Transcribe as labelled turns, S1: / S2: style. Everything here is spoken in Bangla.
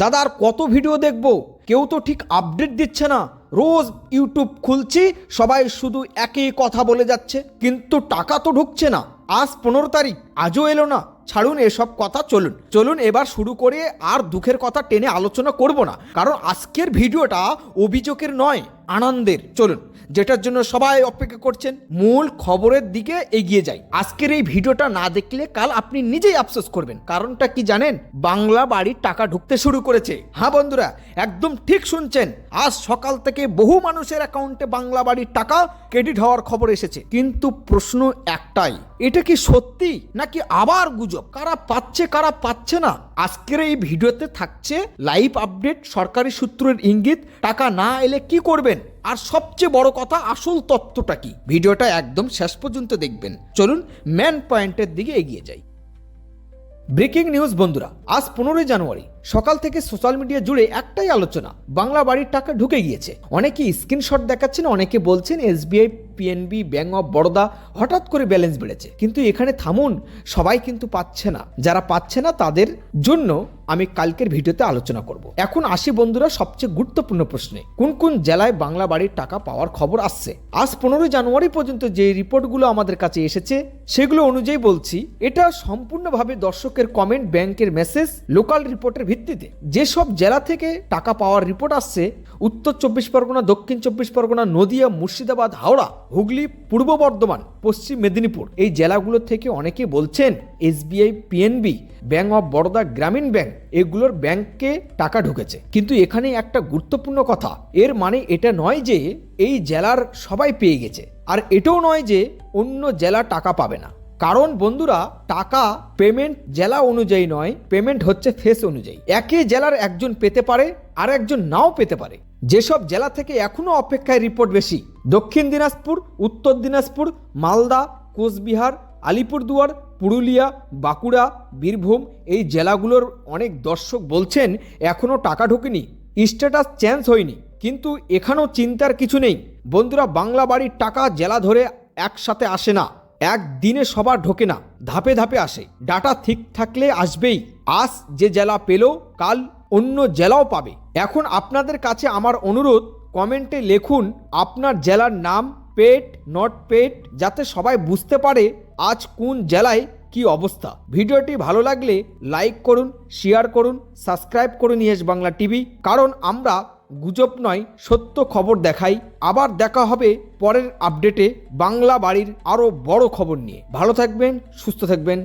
S1: দাদা, আর কত ভিডিও দেখব? কেউ তো ঠিক আপডেট দিচ্ছে না। রোজ ইউটিউব খুলছি, সবাই শুধু একই কথা বলে যাচ্ছে, কিন্তু টাকা তো ঢুকছে না। আজ পনেরো তারিখ, আজও এলো না। ছাড়ুন, এসব কথা চলুন। চলুন, এবার শুরু করে আর দুঃখের কথা টেনে আলোচনা করব না। কারণ আজকের ভিডিওটা অভিযোগের নয়, আনন্দের। চলুন, যেটার জন্য সবাই অপেক্ষা করছেন, মূল খবরের দিকে এগিয়ে যাই। আজকের এই ভিডিওটা না দেখলে কাল আপনি নিজেই আফসোস করবেন। কারণটা কি জানেন? বাংলা বাড়ির টাকা ঢুকতে শুরু করেছে। হ্যাঁ বন্ধুরা, একদম ঠিক শুনছেন। আজ সকাল থেকে বহু মানুষের অ্যাকাউন্টে বাংলা বাড়ির টাকা ক্রেডিট হওয়ার খবর এসেছে। কিন্তু প্রশ্ন একটাই, এটা কি সত্যি নাকি আবার গুজব? কারা পাচ্ছে কারা পাচ্ছে না? আজকের এই ভিডিওতে থাকছে লাইভ আপডেট, সরকারি সূত্রের ইঙ্গিত, টাকা না এলে কি করবেন? আর সবচেয়ে বড় কথা, আসল তত্ত্বটা কি? ভিডিওটা একদম শেষ পর্যন্ত দেখবেন। চলুন ম্যান পয়েন্টের দিকে এগিয়ে যাই। ব্রেকিং নিউজ বন্ধুরা, আজ পনেরোই জানুয়ারি। সকাল থেকে সোশ্যাল মিডিয়া জুড়ে একটাই আলোচনা, বাংলা বাড়ির টাকা ঢুকে গিয়েছে। অনেকে স্ক্রিনশট দেখাচ্ছেন, অনেকে বলছেন SBI, PNB bank of Baroda হঠাৎ করে ব্যালেন্স বেড়েছে। কিন্তু এখানে থামুন, সবাই কিন্তু পাচ্ছে না। যারা পাচ্ছে না তাদের জন্য আমি কালকের ভিডিওতে আলোচনা করব। এখন আসি বন্ধুরা সবচেয়ে গুরুত্বপূর্ণ প্রশ্নে। কোন কোন জেলায় বাংলা বাড়ির টাকা পাওয়ার খবর আসছে? আজ পনেরোই জানুয়ারি পর্যন্ত যে রিপোর্টগুলো আমাদের কাছে এসেছে, সেগুলো অনুযায়ী বলছি, এটা সম্পূর্ণভাবে দর্শকের কমেন্ট ব্যাংকের মেসেজ লোকাল রিপোর্টের ভিত্তিতে যেসব জেলা থেকে টাকা পাওয়ার রিপোর্ট আসছে, উত্তর চব্বিশ পরগনা, দক্ষিণ চব্বিশ পরগনা, নদিয়া, মুর্শিদাবাদ, হাওড়া, হুগলি, পূর্ব বর্ধমান, পশ্চিম মেদিনীপুর এই জেলাগুলো থেকে অনেকে বলছেন SBI, PNB bank of Baroda, Grameen bank এগুলোর ব্যাংকে টাকা ঢুকেছে। কিন্তু এখানে একটা গুরুত্বপূর্ণ কথা, এর মানে এটা নয় যে এই জেলার সবাই পেয়ে গেছে। আর এটাও নয় যে অন্য জেলা টাকা পাবে না। কারণ বন্ধুরা, টাকা পেমেন্ট জেলা অনুযায়ী নয় পেমেন্ট হচ্ছে ফেস অনুযায়ী। একই জেলার একজন পেতে পারে, আর একজন নাও পেতে পারে। যেসব জেলা থেকে এখনও অপেক্ষায় রিপোর্ট বেশি, দক্ষিণ দিনাজপুর, উত্তর দিনাজপুর, মালদা, কোচবিহার, আলিপুরদুয়ার, পুরুলিয়া, বাঁকুড়া, বীরভূম এই জেলাগুলোর অনেক দর্শক বলছেন এখনও টাকা ঢোকেনি স্ট্যাটাস চেঞ্জ হয়নি। কিন্তু এখানেও চিন্তার কিছু নেই। বন্ধুরা বাংলা বাড়ির টাকা জেলা ধরে একসাথে আসে না। একদিনে সবার ঢোকে না, ধাপে ধাপে আসে। ডাটা ঠিক থাকলে আসবেই। আজ যে জেলা পেল, কাল অন্য জেলাও পাবে। এখন আপনাদের কাছে আমার অনুরোধ, কমেন্টে লিখুন আপনার জেলার নাম, পেট নট পেট, যাতে সবাই বুঝতে পারে আজ কোন জেলায় কি অবস্থা। ভিডিওটি ভালো লাগলে লাইক করুন শেয়ার করুন সাবস্ক্রাইব করুন ইয়েস বাংলা টিভি। কারণ আমরা গুজব নয়, সত্য খবর দেখাই। আবার দেখা হবে পরের আপডেটে। বাংলা বাড়ির আরও বড় খবর নিয়ে। ভালো থাকবেন, সুস্থ থাকবেন।